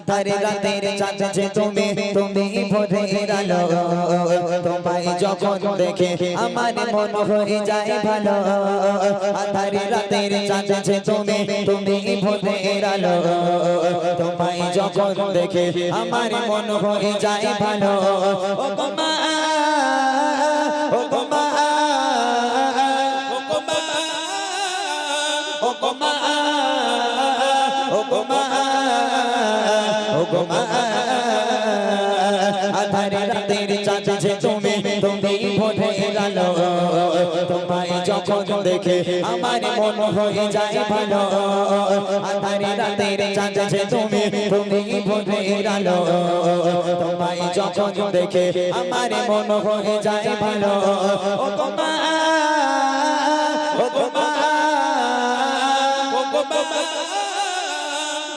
আধারে রাতের চাঁদ তুমি তুমি ভোরের আলো। তোমায় যখন দেখে আমার মন হয়ে যায় ভালো। আধারে রাতের চাঁদ তুমি তুমি ভোরের আলো। তোমায় যখন দেখে আমার মন হয়ে যায় ভালো। ও মা ও মা ও মা ও মা ও মা। ও গো মা আধারে রাতের চাঁদ তুমি তুমি ভোরের আলো তোমায় যখন দেখে আমার মন হয়ে যায় ভালো। আধারে রাতের চাঁদ তুমি তুমি ভোরের আলো তোমায় যখন দেখে আমার মন হয়ে যায় ভালো। ও গো মা, ও গো মা, ও গো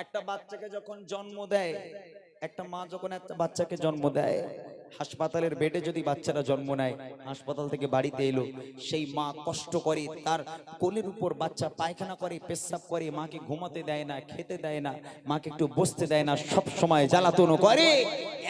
একটা বাচ্চাকে যখন জন্ম দেয় একটা মা যখন একটা বাচ্চাকে জন্ম দেয় হাসপাতালের বেডে যদি বাচ্চারা জন্ম নেয়, হাসপাতাল থেকে বাড়িতে এলো, সেই মা কষ্ট করে, তার কোলের উপর বাচ্চা পায়খানা করে, পেশাব করে, মাকে ঘুমাতে দেয় না, খেতে দেয় না, মাকে একটু বসতে দেয় না, সব সময় জ্বালাতনও করে।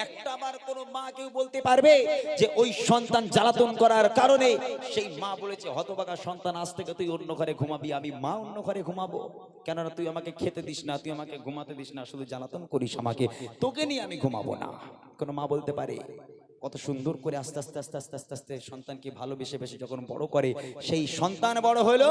একটা বার কোনো মা কেউ বলতে পারবে যে, ওই সন্তান জ্বালাতন করার কারণে সেই মা বলেছে হতবাগা সন্তান, আজ থেকে তুই অন্য ঘরে ঘুমাবি, আমি মা অন্য ঘরে ঘুমাবো। কেননা তুই আমাকে খেতে দিস না, তুই আমাকে ঘুমাতে দিস না, শুধু জ্বালাতন করিস আমাকে, তোকে নিয়ে আমি ঘুমাবো না। কোনো মা বলতে পারে, কত সুন্দর করে আস্তে আস্তে আস্তে আস্তে আস্তে আস্তে সন্তানকে ভালোবেসে বেশি যখন বড় করে, সেই সন্তান বড় হলো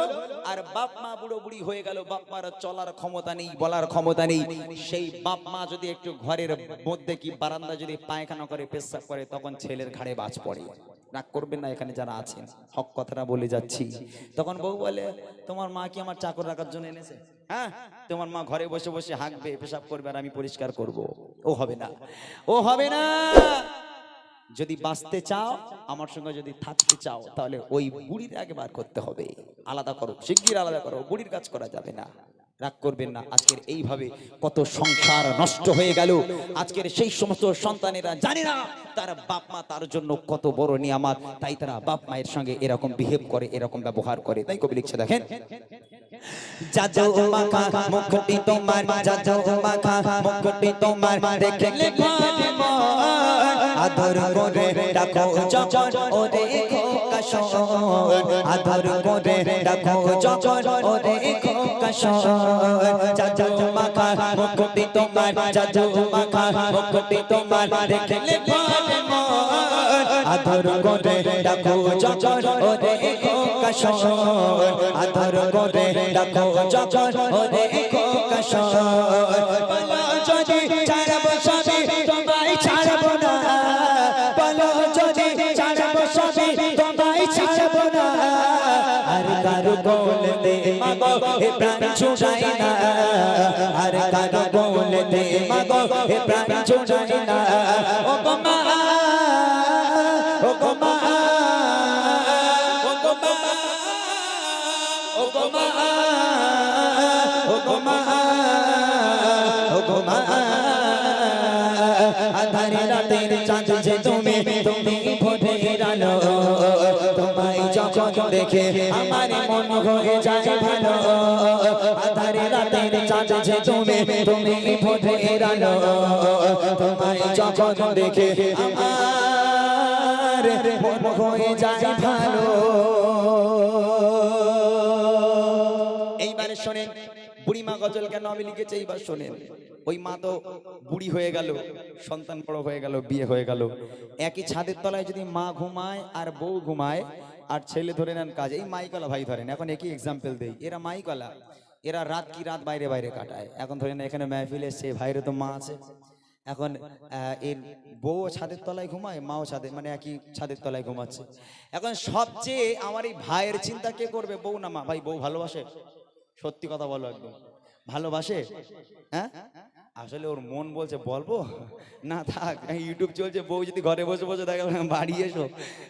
আর বাপ মা বুড়ো বুড়ি হয়ে গেল। বাপ মার চলার ক্ষমতা নেই, বলার ক্ষমতা নেই। সেই বাপ মা যদি একটু ঘরের মধ্যে কি বারান্দা যদি পায়খানা করে, পেশাব করে, তখন ছেলের ঘাড়ে বাজ পড়ে। রাগ করবেন না এখানে যারা আছেন। হক কথাটা বলে যাচ্ছি। তখন বউ বলে, তোমার মা কি আমার চাকর রাখার জন্য এনেছে? হ্যাঁ তোমার মা ঘরে বসে বসে হাঁকবে, পেশাব করবে আর আমি পরিষ্কার করব। ও হবে না, ও হবে না। যদি বাঁচতে চাও, আমার সঙ্গে যদি থাকতে চাও, তাহলে ওই বুড়ির আগে বার করতে হবে। আলাদা করো, শিগগির আলাদা করো, বুড়ির কাজ করা যাবে না। রাগ করবেন না। আজকের এইভাবে কত সংসার নষ্ট হয়ে গেল। আজকের সেই সমস্ত সন্তানেরা জানে না, তার বাপ মা তার জন্য কত বড় নিয়ামাত। তাই তারা বাপ মায়ের সঙ্গে এরকম বিহেভ করে, এরকম ব্যবহার করে। তাই কবি লিখছে, দেখেন। মুখটি তোমার করে ডাকো যখন ওরে খোকা শোন। আদর করে ডাকো যখন ওরে খোকা শোন। যাজো মাখা মুখটি তোমার যাজো মাখা মুখটি তোমার দেখলে ভাবে মন। আদর করে ডাকো যখন ওরে খোকা শোন। আদর করে ডাকো যখন ওরে খোকা শোন। যদি ছাড়ব সবই কারও বলতে মাগো হে প্রাণ ছুড়াই না আর কারও বলতে মাগো হে প্রাণ ছুড়াই না ও গো ও গো ও গো ও গো ও গো ও গো আধারে রাতের চাঁদ যে যখন দেখে আমার মন হয়ে যায় ভালো, আধারে তুমি তুমি দেখে আমার মন হয়ে যায় ভালো। এইবারে শোনেন, বুড়িমা গজল কেন আমি লিখেছি, এইবার শোনেন। ওই মা তো বুড়ি হয়ে গেল, সন্তান বড় হয়ে গেল, বিয়ে হয়ে গেল। একই ছাদের তলায় যদি মা ঘুমায় আর বউ ঘুমায় আর ছেলে ধরে নেন কাজ, এই মাইকলা ভাই ধরেন, এখন একই এক্সাম্পল দেই, এরা মাইকলা, এরা রাত কি রাত বাইরে বাইরে কাটায়, এখন ধরে নেন এখানে মেহফিল এসছে ভাইরে তো মা আছে, এখন এর বউ ছাদের তলায় ঘুমায়, মাও ছাদে মানে একই ছাদের তলায় ঘুমাচ্ছে, এখন সবচেয়ে আমার এই ভাইয়ের চিন্তা কে করবে, বউ না মা? ভাই, বউ ভালোবাসে? সত্যি কথা বলো একদম। ভালোবাসে? হ্যাঁ? আসলে ওর মন বলছে, বলব? না থাক ইউটিউব চলছে, বউ যদি ঘরে বসে বসে দেখা বাড়ি এসো।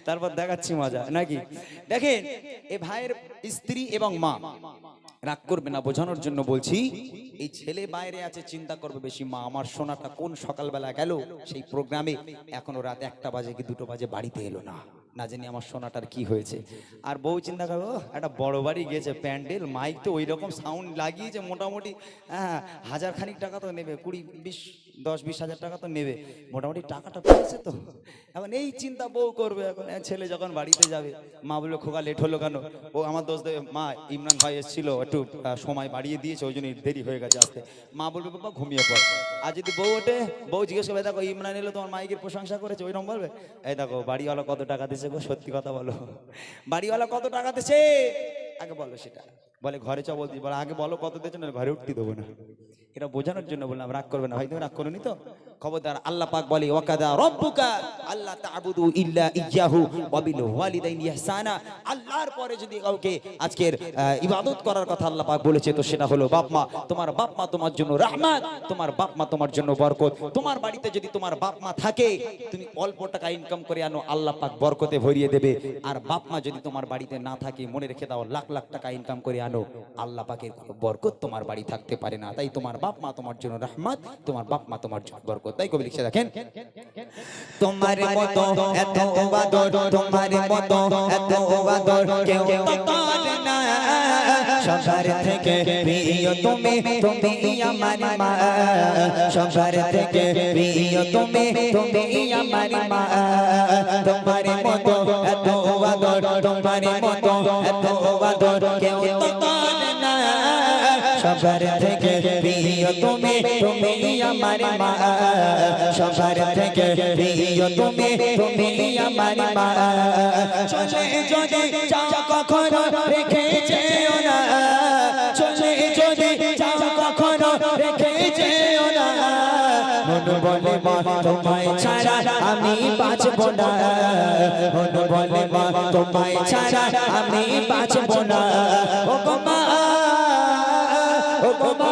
তারপর দেখাচ্ছি মজা নাকি দেখেন, এ ভাইয়ের স্ত্রী এবং মা, রাগ করবে না, বোঝানোর জন্য বলছি, এই ছেলে বাইরে আছে, চিন্তা করবে বেশি, মা, আমার সোনাটা কোন সকালবেলা গেল? সেই প্রোগ্রামে এখনও রাত একটা বাজে কি দুটো বাজে, বাড়িতে এলো না। না জানি আমার সোনাটার কি হয়েছে। আর বউ চিন্তা করবে "ও, একটা বড় বাড়ি গেছে প্যান্ডেল মাইক তো ওই রকম সাউন্ড লাগিয়েছে মোটামুটি হ্যাঁ হাজার খানিক টাকা তো নেবে কুড়ি বিশ দশ বিশ হাজার টাকা তো নেবে মোটামুটি টাকাটা পেয়েছে তো? এখন এই চিন্তা বউ করবে এখন ছেলে যখন বাড়িতে যাবে মা বলল খোকা লেট হলো কেন? ও আমার দোষ দেবে, মা ইমরান ভাই এসেছিল একটু সময় বাড়িয়ে দিয়েছে ওই জন্য দেরি হয়ে গেছে আসতে। মা বলবে বাবা ঘুমিয়ে পড়। আর যদি বউ ওঠে বউ জিজ্ঞেস করবে দেখো ইমরান এলো তোমার মাইকের প্রশংসা করেছে? ওইরকম বলবে এই দেখো বাড়িওয়ালা কত টাকা দিছে গো, সত্যি কথা বলো। বাড়িওয়ালা কত টাকা দিছে? আগে বলো সেটা। বলে, ঘরে চ বলছি বলে, আগে বলো কত দিয়েছ, না ঘরে উঠতে দেবো না। এটা বোঝানোর জন্য বললাম, রাগ করবে না ভাই, তুমি রাগ করোনি তো? খবরদার আল্লাহ পাক বলে, ওয়াকাদা রব্বুকা আল্লাহ তা'বুদু ইল্লা ইয়াহু ওয়া বিল ওয়ালিদাইনি ইহসানা। আল্লাহর পরে যদি কাউকে আজকের ইবাদত করার কথা আল্লাহ পাক বলেছে, তো সেটা হলো বাপ মা। তোমার বাপ মা তোমার জন্য রাহমাত তোমার বাপ মা তোমার জন্য বরকত। তোমার বাড়িতে যদি তোমার বাপ মা থাকে, তুমি অল্প টাকা ইনকাম করে আনো, আল্লাহ পাক বরকতে ভরিয়ে দেবে। আর বাপ মা যদি তোমার বাড়িতে না থাকে, মনে রেখে দাও, লাখ লাখ টাকা ইনকাম করে আনো, আল্লাহ পাকের বরকত তোমার বাড়ি থাকতে পারে না। তাই তোমার বাপ মা তোমার জন্য রহমত তোমার বাপ মা তোমার জন্য বরকত। তাই কবি লিখে দেখেন তোমার মতো এত ওবাদর তোমার মতো এত ওবাদর কেউ না। সবার থেকে প্রিয় তুমি তুমি আমার মা। সবার থেকে প্রিয় তুমি তুমি আমার মা। তোমার মতো এত ওবাদর তোমার মতো এত ওবাদর কেউ সবার থেকে তুমি তুমি আমার মা। সবার থেকে প্রিয় তুমি তুমি আমার মা। চলে যদি যাও কখনো রেখে যেও না। চলে যদি যাও কখনো রেখে যেও না। বলে তোমায় ছাড়া আমি বাঁচব না। মন বলে তোমায় ছাড়া আমি বাঁচব না। ও মা ও মা।